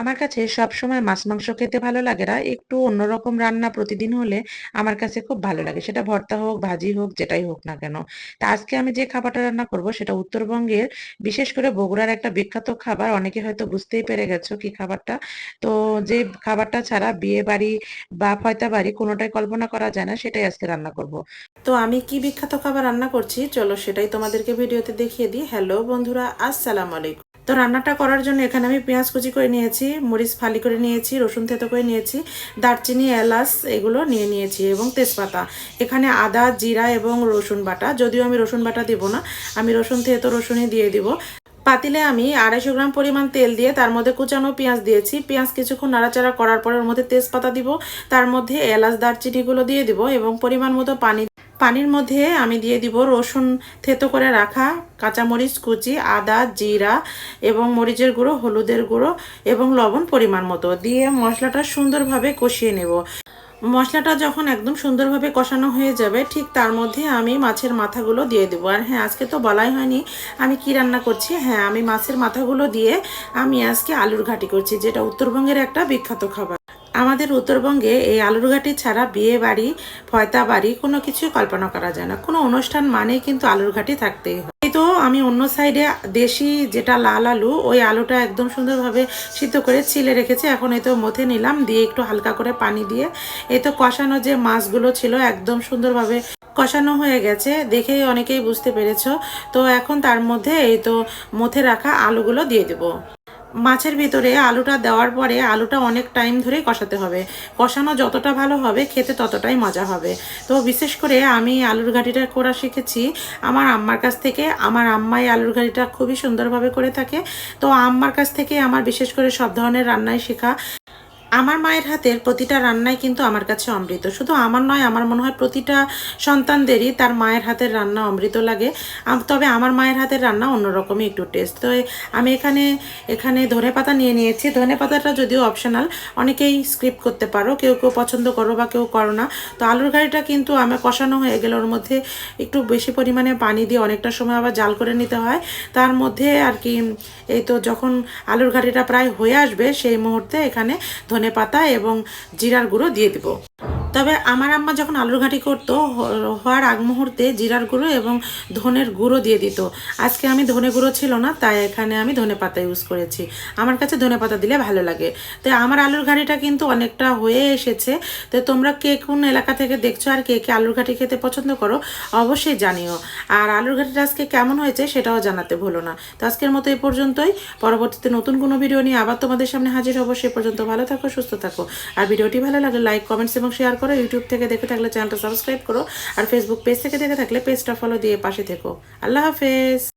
আমার কাছে সবসময় মাছ, মাংস খেতে ভালো লাগে না। একটু অন্যরকম রান্না প্রতিদিন হলে আমার কাছে খুব ভালো লাগে। সেটা ভর্তা হোক, ভাজি হোক, যেটাই হোক না কেন। তা আজকে আমি যে খাবারটা রান্না করব সেটা উত্তরবঙ্গের বিশেষ করে বগুড়ার একটা বিখ্যাত খাবার। অনেকে হয়তো বুঝতেই পেরে গেছো কি খাবারটা। তো যে খাবারটা ছাড়া বিয়ে বাড়ি বা ফয়তা বাড়ি কোনোটাই কল্পনা করা যায় না, সেটাই আজকে রান্না করব। তো আমি কি বিখ্যাত খাবার রান্না করছি? চলো সেটাই তোমাদেরকে ভিডিওতে দেখিয়ে দিই। হ্যালো বন্ধুরা, আসসালামু আলাইকুম। তো রান্নাটা করার জন্য এখানে আমি পেঁয়াজ কুচি করে নিয়েছি, মরিচ ফালি করে নিয়েছি, রসুন থেতো করে নিয়েছি, দারচিনি, এলাচ এগুলো নিয়ে নিয়েছি এবং তেজপাতা। এখানে আদা, জিরা এবং রসুন বাটা। যদিও আমি রসুন বাটা দিব না, আমি রসুন থেতো, রসুনই দিয়ে দিব। পাতিলে আমি আড়াইশো গ্রাম পরিমাণ তেল দিয়ে তার মধ্যে কুচানো পেঁয়াজ দিয়েছি। পেঁয়াজ কিছুক্ষণ নাড়াচাড়া করার পরে ওর মধ্যে তেজপাতা দিব, তার মধ্যে এলাচ, দারচিনিগুলো দিয়ে দিব এবং পরিমাণ মতো পানি পানির মধ্যে আমি দিয়ে দিব রসুন থেতো করে রাখা, কাঁচামরিচ, কুচি, আদা, জিরা এবং মরিচের গুঁড়ো, হলুদের গুঁড়ো এবং লবণ পরিমাণ মতো দিয়ে মশলাটা সুন্দরভাবে কষিয়ে নেব। মশলাটা যখন একদম সুন্দরভাবে কষানো হয়ে যাবে, ঠিক তার মধ্যে আমি মাছের মাথাগুলো দিয়ে দেবো। আর হ্যাঁ আজকে তো বলাই হয়নি আমি কি রান্না করছি। হ্যাঁ আমি মাছের মাথাগুলো দিয়ে আমি আজকে আলুর ঘাটি করছি, যেটা উত্তরবঙ্গের একটা বিখ্যাত খাবার। আমাদের উত্তরবঙ্গে এই আলুর ঘাটি ছাড়া বিয়ে বাড়ি ফয়তা বাড়ি কোনো কিছুই কল্পনা করা যায় না। কোনো অনুষ্ঠান মানেই কিন্তু আলুর ঘাটি থাকতেই হয়। তো আমি অন্য সাইডে দেশি যেটা লাল আলু, ওই আলুটা একদম সুন্দরভাবে সিদ্ধ করে ছিলে রেখেছি। এখন এই তো মথে নিলাম, দিয়ে একটু হালকা করে পানি দিয়ে এই তো কষানো যে মাছগুলো ছিল একদম সুন্দরভাবে কষানো হয়ে গেছে। দেখেই অনেকেই বুঝতে পেরেছ। তো এখন তার মধ্যে এই তো মথে রাখা আলুগুলো দিয়ে দেবো। মাছের ভিতরে আলুটা দেওয়ার পরে আলুটা অনেক টাইম ধরেই কষাতে হবে। কষানো যতটা ভালো হবে, খেতে ততটাই মজা হবে। তো বিশেষ করে আমি আলুর ঘাটিটা করা শিখেছি। আমার আম্মার কাছ থেকে, আমার আম্মাই আলুর ঘাটিটা খুবই সুন্দরভাবে করে থাকে। তো আম্মার কাছ থেকে আমার বিশেষ করে সব ধরনের রান্নাই শেখা। আমার মায়ের হাতের প্রতিটা রান্নাই কিন্তু আমার কাছে অমৃত। শুধু আমার নয়, আমার মনে হয় প্রতিটা সন্তানদেরই তার মায়ের হাতের রান্না অমৃত লাগে। তবে আমার মায়ের হাতের রান্না অন্যরকমই একটু টেস্ট তো আমি এখানে এখানে ধনে পাতা নিয়ে নিয়েছি। ধনে পাতাটা যদিও অপশনাল অনেকেই স্ক্রিপ্ট করতে পারো। কেউ কেউ পছন্দ করো বা কেউ করো না। তো আলুর গাড়িটা কিন্তু আমার কষানো হয়ে গেলে ওর মধ্যে একটু বেশি পরিমাণে পানি দিয়ে অনেকটা সময় আবার জাল করে নিতে হয়। তার মধ্যে আর কি, এই তো যখন আলুর ঘাটিটা প্রায় হয়ে আসবে সেই মুহূর্তে এখানে ধনে পাতা এবং জিরার গুঁড়ো দিয়ে দিব। তবে আমার আম্মা যখন আলুর ঘাঁটি করতো হওয়ার আগ মুহূর্তে জিরার গুঁড়ো এবং ধনের গুঁড়ো দিয়ে দিত। আজকে আমি ধনে গুঁড়ো ছিল না, তাই এখানে আমি ধনে পাতা ইউজ করেছি। আমার কাছে ধনে পাতা দিলে ভালো লাগে। তো আমার আলুর ঘাঁটিটা কিন্তু অনেকটা হয়ে এসেছে। তো তোমরা কে কোন এলাকা থেকে দেখছ আর কে কে আলুর ঘাঁটি খেতে পছন্দ করো, অবশ্যই জানিও। আর আলুর ঘাঁটিটা আজকে কেমন হয়েছে সেটাও জানাতে ভুলো না। তো আজকের মতো এই পর্যন্তই। পরবর্তীতে নতুন কোনো ভিডিও নিয়ে আবার তোমাদের সামনে হাজির হব, সে পর্যন্ত ভালো থাকো, সুস্থ থাকো। আর ভিডিওটি ভালো লাগলে লাইক কমেন্টস এবং শেয়ার করো ইউটিউব থেকে দেখে থাকলে চ্যানেলটা সাবস্ক্রাইব করো আর ফেসবুক পেজ থেকে দেখে থাকলে পেজটা ফলো দিয়ে পাশে থেকো। আল্লাহ হাফেজ।